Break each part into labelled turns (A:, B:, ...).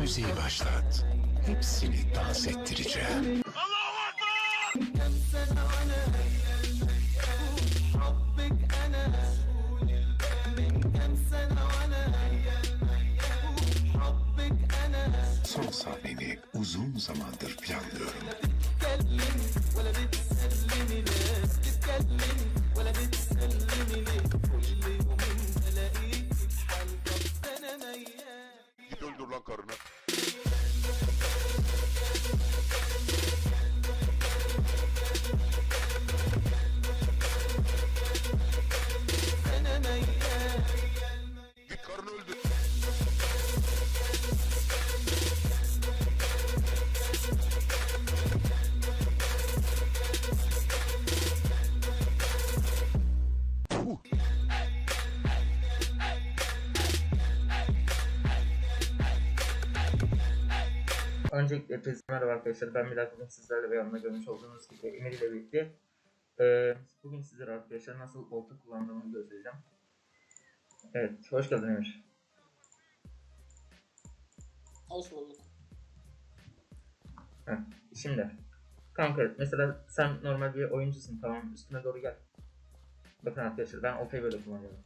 A: Müziği başlat. Hepsini dans ettireceğim. Son sahneni uzun zamandır planlıyorum.
B: Öldür lan karını. Git karını öldür.
C: Öncelikle hepinize merhaba arkadaşlar. Ben Bilal bugün sizlerle ve yanımda görmüş olduğunuz gibi Emir ile birlikte eee, bugün sizlere arkadaşlar nasıl olta kullandığımı göstereceğim. Evet, hoş geldin Emir.
D: Hoş bulduk.
C: Heh, şimdi kanka mesela sen normal bir oyuncusun tamam mı? üstüne doğru gel. Bakın arkadaşlar ben oltayı böyle kullanıyorum.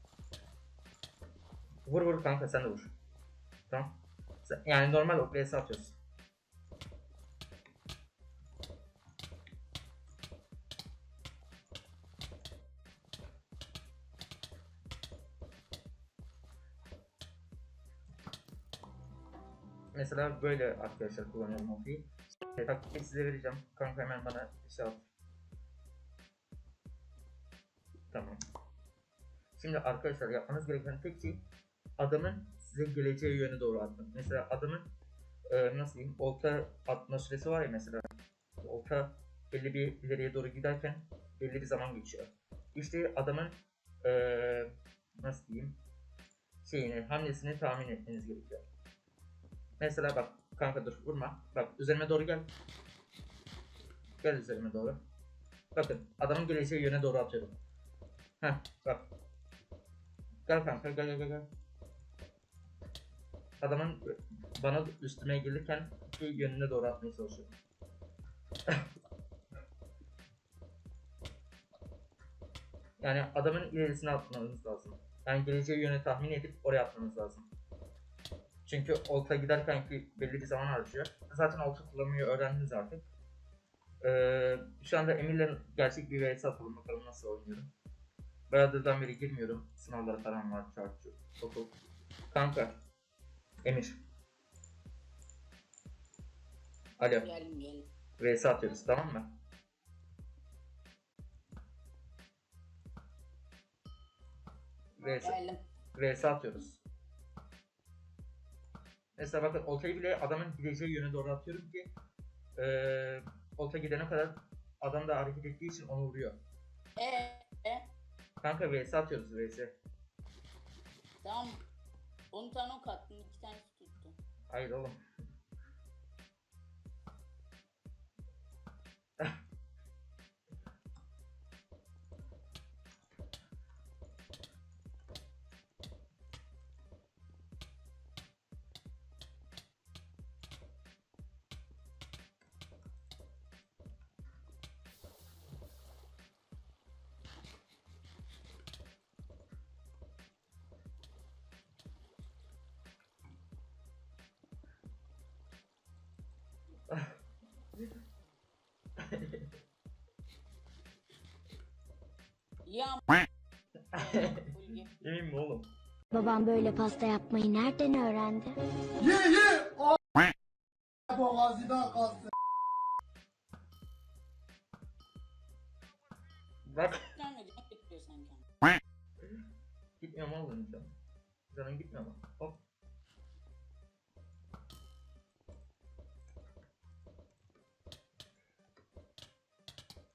C: Vur vur kanka sen de vur. Tamam. Yani normal OPS atıyorsun. Mesela böyle arkadaşlar kullanıyorum OP'yi. E, taktiği size vereceğim. Kanka hemen bana şey at. Tamam. Şimdi arkadaşlar yapmanız gereken tek şey adamın size geleceği yöne doğru atmak. Mesela adamın e, nasıl diyeyim olta atma süresi var ya mesela. Olta belli bir ileriye doğru giderken belli bir zaman geçiyor. İşte adamın e, nasıl diyeyim şeyini hamlesini tahmin etmeniz gerekiyor. Mesela bak kanka dur vurma. Bak üzerime doğru gel. Gel üzerime doğru. Bakın adamın geleceği yöne doğru atıyorum. Heh bak. Gel kanka gel gel gel. Adamın bana üstüme gelirken ki yönüne doğru atmaya çalışıyorum. yani adamın ilerisine atmanız lazım. Yani geleceği yöne tahmin edip oraya atmanız lazım. Çünkü olta giderken ki belli bir zaman harcıyor. Zaten olta kullanmayı öğrendiniz artık. Ee, şu anda Emir'le gerçek bir vs atalım bakalım nasıl oynuyorum. Bayağıdırdan beri girmiyorum. Sınavlara falan var çarpıcı. Okul. Kanka. Emir. Alo.
D: Geldim.
C: vs atıyoruz tamam mı? vs,
D: Geldim.
C: vs atıyoruz. Mesela bakın oltayı bile adamın gideceği yöne doğru atıyorum ki eee olta gidene kadar adam da hareket ettiği için onu vuruyor.
D: Ee, e,
C: Kanka vs atıyoruz vs.
D: tamam. 10 tane ok attım. 2 tanesi tuttu.
C: Hayır oğlum.
D: Ya.
C: Yemin mi oğlum?
E: Babam böyle pasta yapmayı nereden öğrendi?
C: Bak.
D: Gelme can bekliyor sanki.
C: Gitmiyor mu oğlum canım? Canın gitmiyor mu? Hop.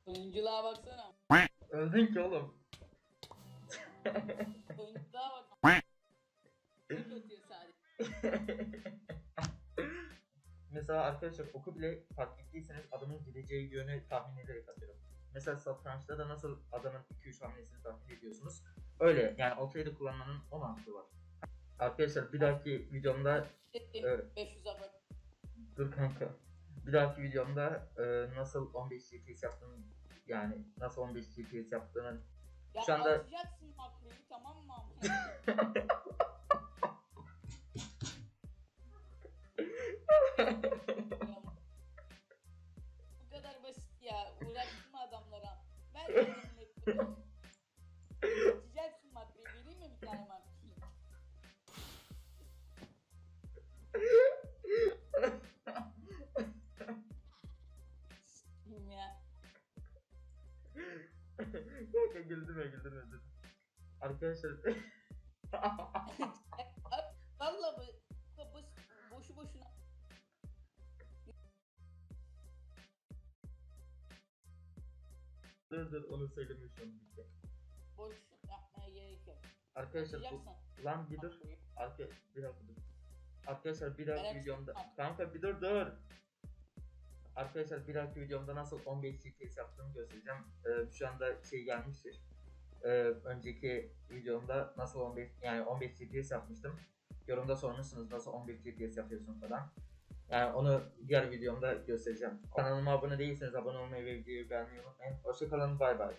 D: Oyunculuğa baksana.
C: Öldün ki oğlum.
D: Oyunculuğa bak. Tek atıyor sadece.
C: Mesela arkadaşlar oku bile fark ettiyseniz adamın gideceği yönü tahmin ederek atıyorum. Mesela satrançta da nasıl adamın 2-3 hamlesini tahmin ediyorsunuz. Öyle yani oltayı da kullanmanın o mantığı var. Arkadaşlar bir dahaki videomda Evet.
D: 500 abone.
C: dur kanka. Bir dahaki videomda e, nasıl 15 GPS yaptığını yani nasıl 15 GPS yaptığını
D: Ya
C: Şu anda-
D: Bu kadar basit ya. Uğraştırma adamlara. Ver kendini. Atacaksın makroyu. Vereyim mi bir tane? S**eyim ya.
C: Kanka güldürme güldürme dur. Arkadaşlar
D: Valla bu bu basit. Boşu boşuna.
C: dur dur onu söylemişim.
D: Boş yapmaya gerek yok.
C: Arkadaşlar bu lan bir dur. Arka bir dakika dur. Arkadaşlar bir dahaki videomda kanka bir dur dur. Arkadaşlar bir dahaki videomda nasıl 15 GPS yaptığımı göstereceğim. Ee, şu anda şey gelmiştir. Ee, önceki videomda nasıl 15 yani 15 GPS yapmıştım. Yorumda sormuşsunuz nasıl 15 GPS yapıyorsun falan. Yani onu diğer videomda göstereceğim. Kanalıma abone değilseniz abone olmayı ve videoyu beğenmeyi unutmayın. Hoşçakalın bay bay.